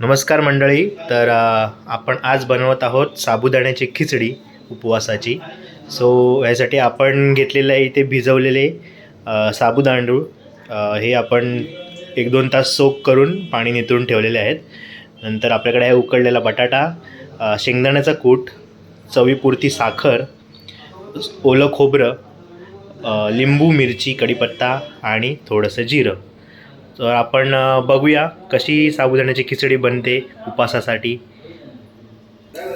नमस्कार मंडळी तर आपण आज बनवत आहोत साबुदाण्याची खिचडी उपवासाची. सो यासाठी आपण घेतलेलं आहे इथे भिजवलेले साबुदांडूळ. हे आपण एक दोन तास सोक करून पाणी नितळून ठेवलेले आहेत. नंतर आपल्याकडे आहे उकडलेला बटाटा शेंगदाण्याचा कूट चवीपुरती साखर ओलं खोबरं लिंबू मिरची कढीपत्ता आणि थोडंसं जिरं. तर आपण बघूया कशी साबुदाण्याची खिचडी बनते उपासासाठी.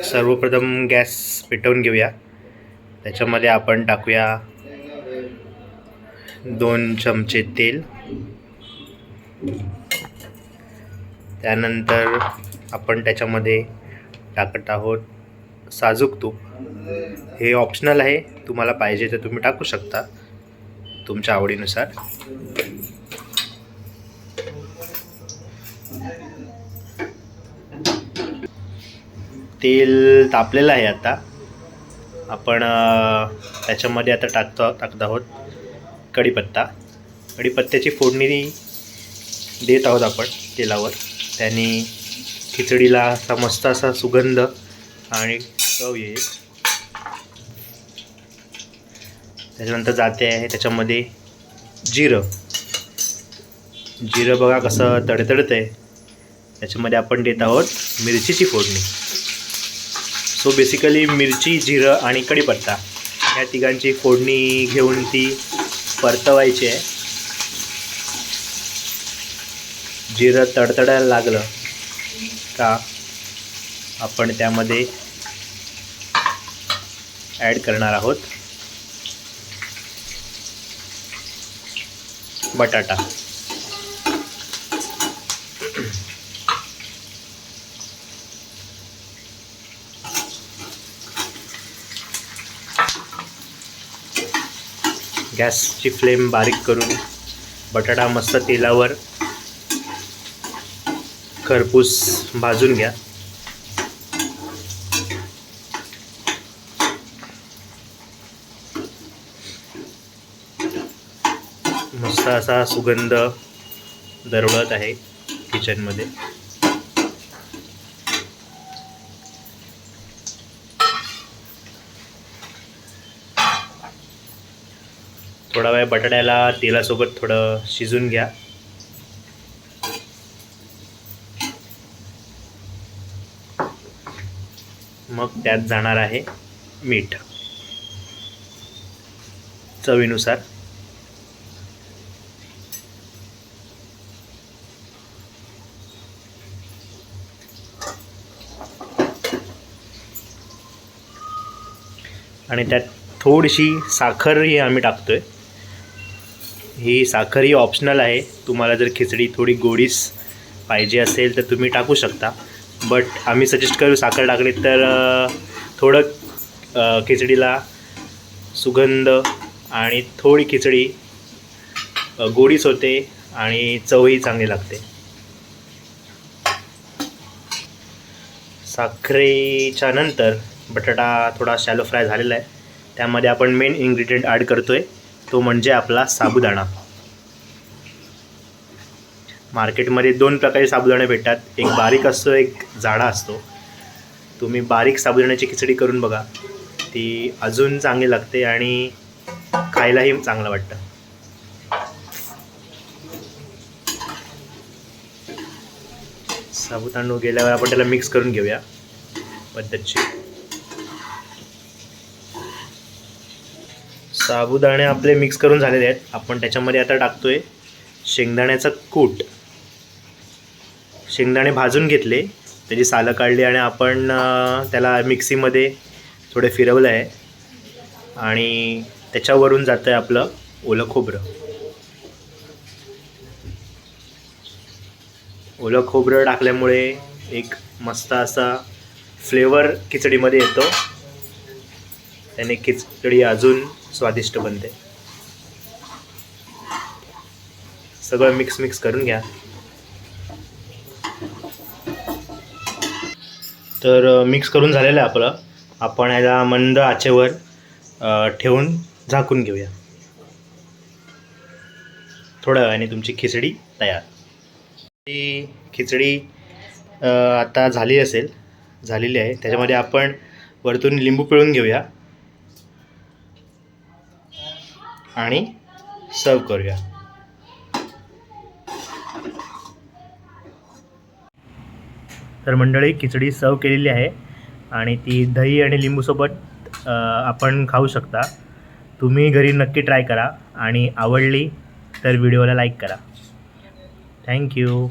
सर्वप्रथम गॅस पेटवून घेऊया. त्याच्यामध्ये आपण टाकूया दोन चमचे तेल. त्यानंतर आपण त्याच्यामध्ये टाकत आहोत साजूक तूप. हे ऑप्शनल आहे तुम्हाला पाहिजे तर तुम्ही टाकू शकता तुमच्या आवडीनुसार. तेल तापलेलं आहे आता. आपण त्याच्यामध्ये आता टाकतो टाकत आहोत कढीपत्ता. कढीपत्त्याची फोडणी देत आहोत आपण तेलावर. त्याने खिचडीला असा मस्त असा सुगंध आणि चव येईल. त्याच्यानंतर जाते आहे त्याच्यामध्ये जिरं. जिरं बघा कसं तडतडतं आहे त्याच्यामध्ये आपण देत आहोत मिरचीची फोडणी. सो बेसिकली मिरची जिरं आणि कढीपत्ता या तिघांची फोडणी घेऊन ती परतवायची आहे. जिरं तडतडायला लागलं का आपण त्यामध्ये ॲड करणार आहोत. बटाटा. गॅसची फ्लेम बारीक करून बटाटा मस्त तेलावर खरपूस भाजून घ्या. मस्त असा सुगंध दरवळत आहे किचनमध्ये थोडा वेळ बटाट्याला तेलासोबत थोडं शिजून घ्या. मग त्यात जाणार आहे मीठ. चवीनुसार. आणि त्यात थोडीशी साखरही आम्ही टाकतोय. ही साखर ही ऑप्शनल आहे. तुम्हाला जर खिचडी थोडी गोडीस पाहिजे असेल तर तुम्ही टाकू शकता. बट आम्ही सजेस्ट करू साखर टाकली तर थोडं खिचडीला सुगंध आणि थोडी खिचडी गोडीच गोडीस होते आणि चवही चांगली लागते. साखरेच्या नंतर बटाटा थोडा शॅलो फ्राय झालेला आहे. त्यामध्ये आपण मेन इन्ग्रेडियंट ॲड करतो आहे तो म्हणजे आपला साबुदाणा. मार्केटमध्ये दोन प्रकारचे साबुदाणे भेटतात. एक बारीक असतो एक जाडा असतो. तुम्ही बारीक साबुदाण्याची खिचडी करून बघा. ती अजून चांगली लागते आणि खायलाही चांगलं वाटतं. साबुतांडू गेल्यावर आपण त्याला मिक्स करून घेऊया पद्धतशीर. साबुदाणे आपले मिक्स करून झालेले आहेत. आपण त्याच्यामध्ये आता टाकतोय शेंगदाण्याचं कूट. शेंगदाणे भाजून घेतले त्याची सालं काढली आणि आपण त्याला मिक्सीमध्ये थोडे फिरवलं आहे. आणि त्याच्यावरून जातं आहे आपलं ओलं खोबरं. ओलं खोबरं टाकल्यामुळे एक मस्त असा फ्लेवर खिचडीमध्ये येतो. त्याने खिचडी अजून स्वादिष्ट बनते. सगळं मिक्स मिक्स करून घ्या. तर मिक्स करून झालेलं आहे आपलं. आपण याला मंद आचेवर ठेवून झाकून घेऊया. थोड्या वेळाने तुमची खिचडी तयार. ती खिचडी आता झाली असेल. झालेली आहे. त्याच्यामध्ये आपण वरतून लिंबू पिळून घेऊया. आणि सर्व करूया. तर मंडळी खिचडी सर्व केलेली आहे आणि ती दही आणि लिंबूसोबत आपण खाऊ शकता. तुम्ही घरी नक्की ट्राय करा आणि आवडली तर व्हिडिओला लाईक करा. थँक्यू